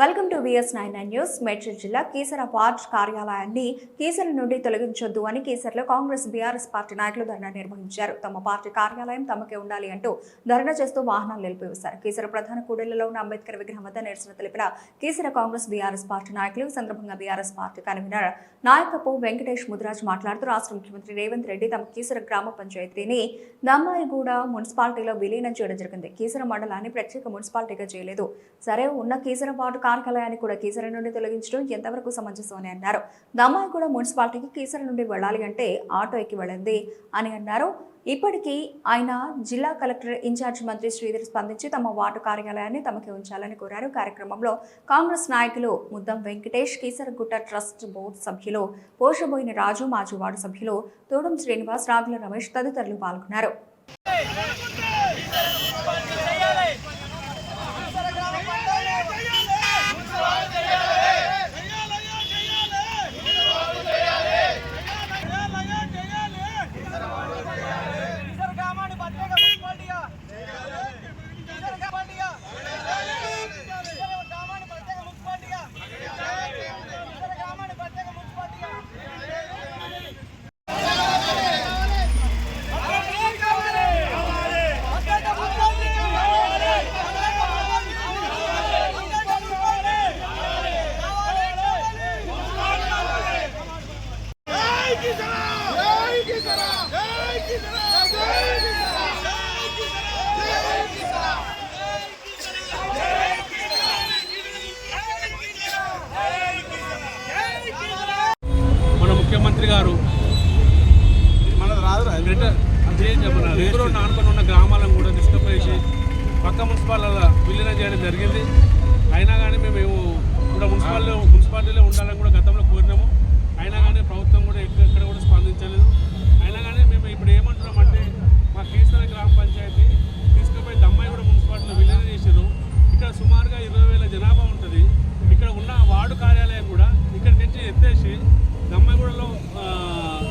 Welcome VS nine nine news Medchal జిల్లా Keesara ward కార్యాలయాన్ని కీసర నుండి తొలగించొద్దు అని కీసరలో కాంగ్రెస్ బీఆర్ఎస్ పార్టీ నాయకులు ధర్నా నిర్వహించారు. తమ పార్టీ కార్యాలయం తమకే ఉండాలి అంటూ ధర్నా చేస్తూ వాహనాలు నిలిపివేశారు. కీసర ప్రధాన కూడళ్ళలో ఉన్న అంబేద్కర్ విగ్రహం వద్ద నిరసన తెలిపిన కీసర కాంగ్రెస్ బీఆర్ఎస్ పార్టీ నాయకులు ఈ సందర్భంగా బీఆర్ఎస్ పార్టీ కన్వీనర్ నాయకపు వెంకటేష్ ముదిరాజ్ మాట్లాడుతూ రాష్ట్ర ముఖ్యమంత్రి రేవంత్ రెడ్డి తమ కీసర గ్రామ పంచాయతీని దమ్మాయిగూడ మున్సిపాలిటీలో విలీనం చేయడం జరిగింది. కీసర మండలాన్ని ప్రత్యేక మున్సిపాలిటీగా చేయలేదు. సరే ఉన్న కీసర వార్డు కార్యాలయాన్ని కూడా కీసర నుండి తొలగించడం ఎంతవరకు సమంజసం అని అన్నారు. దమ్మాయిగూడ మున్సిపాలిటీకి కీసర నుండి వెళ్ళాలి అంటే ఆటో ఎక్కి వెళ్ళింది అని అన్నారు. ఇప్పటికీ ఆయన జిల్లా కలెక్టర్ ఇన్ఛార్జ్ మంత్రి శ్రీధర్ స్పందించి తమ వార్డు కార్యాలయాన్ని తమకే ఉంచాలని కోరారు. కార్యక్రమంలో కాంగ్రెస్ నాయకులు ముద్దం వెంకటేష్ కీసరగుట్ట ట్రస్ట్ బోర్డు సభ్యులు పోషబోయిన రాజు మాజీ వార్డు సభ్యులు తోడం శ్రీనివాస్ రాగుల రమేష్ తదితరులు పాల్గొన్నారు. మన ముఖ్యమంత్రి గారు మనది రాదురా గ్రేటర్ మన ఊరు నానుకొని ఉన్న గ్రామాలను కూడా తీసుకుపోయేసి పక్క మున్సిపాలిటీల విలీనం చేయడం జరిగింది. అయినా కానీ మేము కూడా మున్సిపాలిటీ మున్సిపాలిటీలో ఉండాలని కూడా గతంలో కోరినాము. అయినా కానీ ప్రభుత్వం కూడా ఎక్కడ ఎక్కడ కూడా స్పందించలేదు. అయినా కానీ మేము ఇప్పుడు ఏమంటున్నామంటే మా కేసీఆర్ గ్రామ పంచాయతీ తీసుకుపోయి దమ్మాయి కూడా మున్సిపాలిటీలో విలీనం చేసారు ఇక్కడ సుమారుగా ఇరవై వేల జనాభా ఉంటుంది. ఇక్కడ ఉన్న వార్డు కార్యాలయం కూడా ఇక్కడి నుంచి ఎత్తేసి దమ్మగూడలో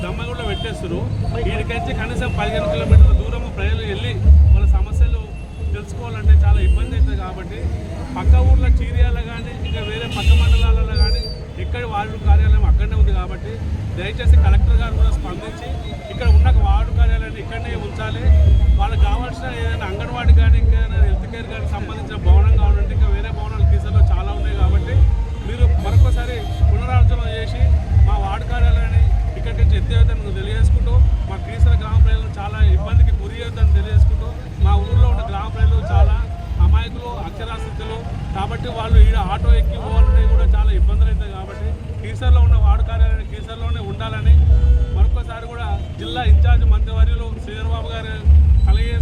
దమ్మగూడలో పెట్టేస్తారు ఇక్కడికి కనీసం పదిహేను కిలోమీటర్ల దూరం ప్రజలు వెళ్ళి వాళ్ళ సమస్యలు తెలుసుకోవాలంటే చాలా ఇబ్బంది అవుతుంది కాబట్టి పక్క ఊర్లో చీరియాల కానీ ఇంకా వేరే పక్క మండలాలలో కానీ ఎక్కడ వార్డు కార్యాలయం అక్కడనే ఉంది కాబట్టి దయచేసి కలెక్టర్ గారు కూడా స్పందించి ఇక్కడ ఉన్న వార్డు కార్యాలయాన్ని ఇక్కడనే ఉంచాలి. వాళ్ళకి కావాల్సిన ఏదైనా అంగన్వాడీ కానీ ఇంకా హెల్త్ కేర్ కానీ సంబంధించిన భవనం కావాలంటే ఇంకా వేరే భవనాలు కీసర్లో చాలా ఉన్నాయి కాబట్టి మీరు మరొకసారి పునరాలోచన చేసి మా వార్డు కార్యాలయాన్ని ఇక్కడి నుంచి ఎత్తేవద్దని తెలియజేసుకుంటూ మా కీసర గ్రామ ప్రజలు చాలా ఇబ్బందికి గురి అవుతుందని తెలియజేసుకుంటూ మా ఊళ్ళో ఉన్న గ్రామ ప్రజలు చాలా అమాయకులు అక్షరాస్యతలు కాబట్టి వాళ్ళు ఈడ ఆటో ఎక్కి పోవాలంటే కూడా చాలా ఇబ్బందులు అవుతాయి కాబట్టి కీసర్లో ఉన్న వార్డు కార్యాలయం కీసర్లోనే ఉండాలని మరొకసారి కూడా జిల్లా ఇన్ఛార్జ్ మంత్రివర్యులు శ్రీధర్బాబు గారు కలిగే